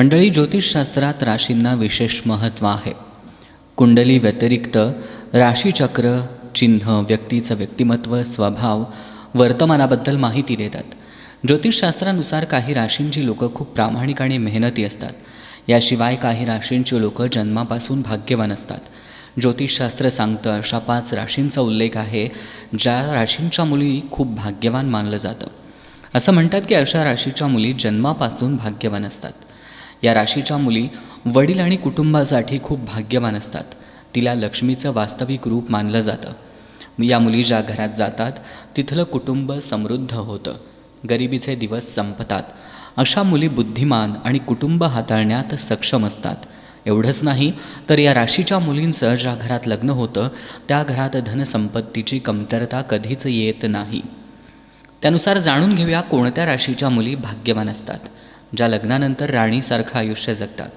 मंडळी ज्योतिषशास्त्रात राशींना विशेष महत्त्व आहे. कुंडली व्यतिरिक्त राशीचक्र चिन्ह व्यक्तीचं व्यक्तिमत्व स्वभाव वर्तमानाबद्दल माहिती देतात. ज्योतिषशास्त्रानुसार काही राशींची लोकं खूप प्रामाणिक आणि मेहनती असतात. याशिवाय काही राशींची लोकं जन्मापासून भाग्यवान असतात. ज्योतिषशास्त्र सांगतं अशा पाच राशींचा उल्लेख आहे ज्या राशींच्या मुली खूप भाग्यवान मानलं जातं. असं म्हणतात की अशा राशीच्या मुली जन्मापासून भाग्यवान असतात. या राशीच्या मुली वडील आणि कुटुंबासाठी खूप भाग्यवान असतात. तिला लक्ष्मीचं वास्तविक रूप मानलं जातं. या मुली ज्या घरात जातात तिथलं कुटुंब समृद्ध होतं. गरिबीचे दिवस संपतात. अशा मुली बुद्धिमान आणि कुटुंब हाताळण्यात सक्षम असतात. एवढंच नाही तर या राशीच्या मुलींचं ज्या घरात लग्न होतं त्या घरात धनसंपत्तीची कमतरता कधीच येत नाही. त्यानुसार जाणून घेऊया कोणत्या राशीच्या मुली भाग्यवान असतात. ज्या लग्नानंतर राणीसारखं आयुष्य जगतात.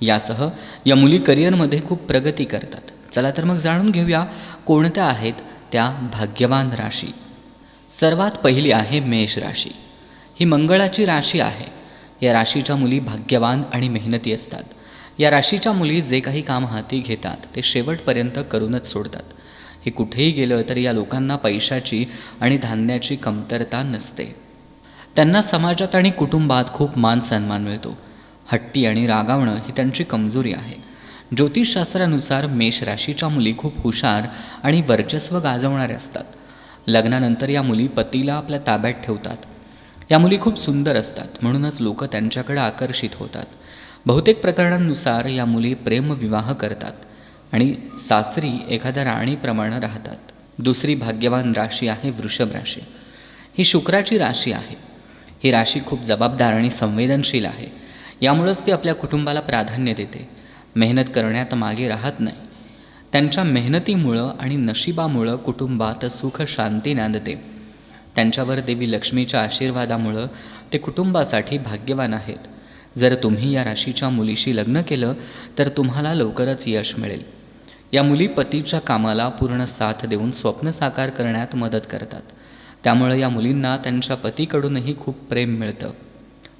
यासह या मुली करिअरमध्ये खूप प्रगती करतात. चला तर मग जाणून घेऊया कोणत्या आहेत त्या भाग्यवान राशी. सर्वात पहिली आहे मेष राशी. ही मंगळाची राशी आहे. या राशीच्या मुली भाग्यवान आणि मेहनती असतात. या राशीच्या मुली जे काही काम हाती घेतात ते शेवटपर्यंत करूनच सोडतात. हे कुठेही गेलं तर या लोकांना पैशाची आणि धान्याची कमतरता नसते. त्यांना समाजात आणि कुटुंबात खूप मान सन्मान मिळतो. हट्टी आणि रागावणं ही त्यांची कमजोरी आहे. ज्योतिषशास्त्रानुसार मेष राशीच्या मुली खूप हुशार आणि वर्चस्व गाजवणाऱ्या असतात. लग्नानंतर या मुली पतीला आपल्या ताब्यात ठेवतात. या मुली खूप सुंदर असतात म्हणूनच लोक त्यांच्याकडे आकर्षित होतात. बहुतेक प्रकरणांनुसार या मुली प्रेमविवाह करतात आणि सासरी एखाद्या राणीप्रमाणे राहतात. दुसरी भाग्यवान राशी आहे वृषभ राशी. ही शुक्राची राशी आहे. ही राशी खूप जबाबदार आणि संवेदनशील आहे. यामुळंच ती आपल्या कुटुंबाला प्राधान्य देते. मेहनत करण्यात मागे राहत नाही. त्यांच्या मेहनतीमुळं आणि नशिबामुळं कुटुंबात सुख शांती नांदते. त्यांच्यावर देवी लक्ष्मीच्या आशीर्वादामुळं ते कुटुंबासाठी भाग्यवान आहेत. जर तुम्ही या राशीच्या मुलीशी लग्न केलं तर तुम्हाला लवकरच यश मिळेल. या मुली पतीच्या कामाला पूर्ण साथ देऊन स्वप्न साकार करण्यात मदत करतात. त्यामुळे या मुलींना त्यांच्या पतीकडूनही खूप प्रेम मिळतं.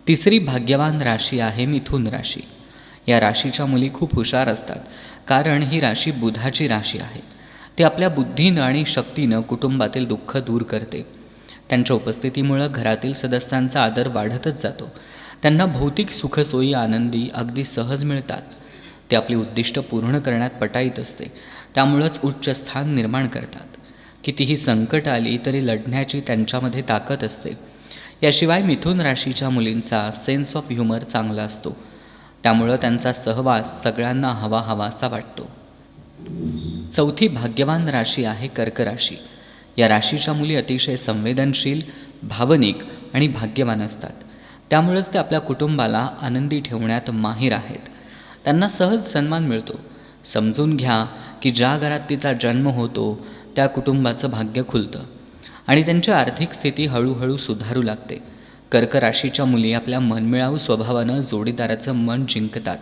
तिसरी भाग्यवान राशी आहे मिथुन राशी. या राशीच्या मुली खूप हुशार असतात कारण ही राशी बुधाची राशी आहे. ते आपल्या बुद्धीनं आणि शक्तीनं कुटुंबातील दुःख दूर करते. त्यांच्या उपस्थितीमुळं घरातील सदस्यांचा आदर वाढतच जातो. त्यांना भौतिक सुखसोयी आनंदी अगदी सहज मिळतात. ते आपली उद्दिष्ट पूर्ण करण्यात पटाईत असते. त्यामुळंच उच्च स्थान निर्माण करतात. कितीही संकट आली तरी लढण्याची त्यांच्यामध्ये ताकद असते. याशिवाय मिथुन राशीच्या मुलींचा सेन्स ऑफ ह्युमर चांगला असतो. त्यामुळं त्यांचा सहवास सगळ्यांना हवा हवासा वाटतो. चौथी भाग्यवान राशी आहे कर्क राशी. या राशीच्या मुली अतिशय संवेदनशील भावनिक आणि भाग्यवान असतात. त्यामुळंच ते आपल्या कुटुंबाला आनंदी ठेवण्यात माहीर आहेत. त्यांना सहज सन्मान मिळतो. समजून घ्या की ज्या घरात तिचा जन्म होतो त्या कुटुंबाचं भाग्य खुलतं. आणि त्यांची आर्थिक स्थिती हळूहळू सुधारू लागते. कर्क राशीच्या मुली आपल्या मनमिळावू स्वभावानं जोडीदाराचं मन जिंकतात.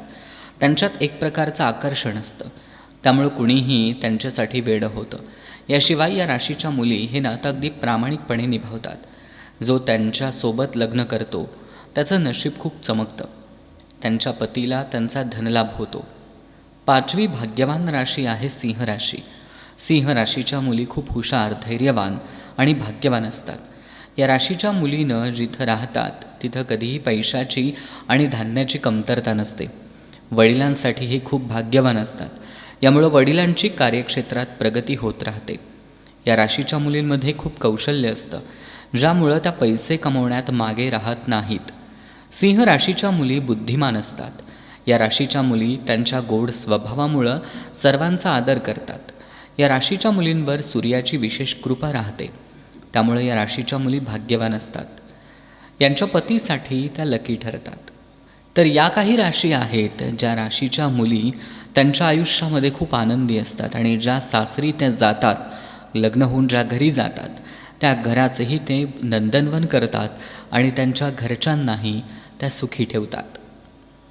त्यांच्यात एक प्रकारचं आकर्षण असतं. त्यामुळं कुणीही त्यांच्यासाठी वेडं होतं. याशिवाय या राशीच्या मुली हे नातं अगदी प्रामाणिकपणे निभावतात. जो त्यांच्यासोबत लग्न करतो त्याचं नशीब खूप चमकतं. त्यांच्या पतीला त्यांचा धनलाभ होतो. पाचवी भाग्यवान राशी आहे सिंह राशी. सिंह राशीच्या मुली खूप हुशार धैर्यवान आणि भाग्यवान असतात. या राशीच्या मुलीनं जिथं राहतात तिथं कधीही पैशाची आणि धान्याची कमतरता नसते. वडिलांसाठी हे खूप भाग्यवान असतात. यामुळं वडिलांची कार्यक्षेत्रात प्रगती होत राहते. या राशीच्या मुलींमध्ये खूप कौशल्य असतं ज्यामुळं त्या पैसे कमवण्यात मागे राहत नाहीत. सिंह राशीच्या मुली बुद्धिमान असतात. या राशीच्या मुली त्यांच्या गोड स्वभावामुळं सर्वांचा आदर करतात. या राशीच्या मुलींवर सूर्याची विशेष कृपा राहते. त्यामुळे या राशीच्या मुली भाग्यवान असतात. यांच्या पतीसाठी त्या लकी ठरतात. तर या काही राशी आहेत ज्या राशीच्या मुली त्यांच्या आयुष्यामध्ये खूप आनंदी असतात आणि ज्या सासरी त्या जातात लग्न होऊन ज्या घरी जातात त्या घराचंही ते नंदनवन करतात आणि त्यांच्या घरच्यांनाही त्या सुखी ठेवतात.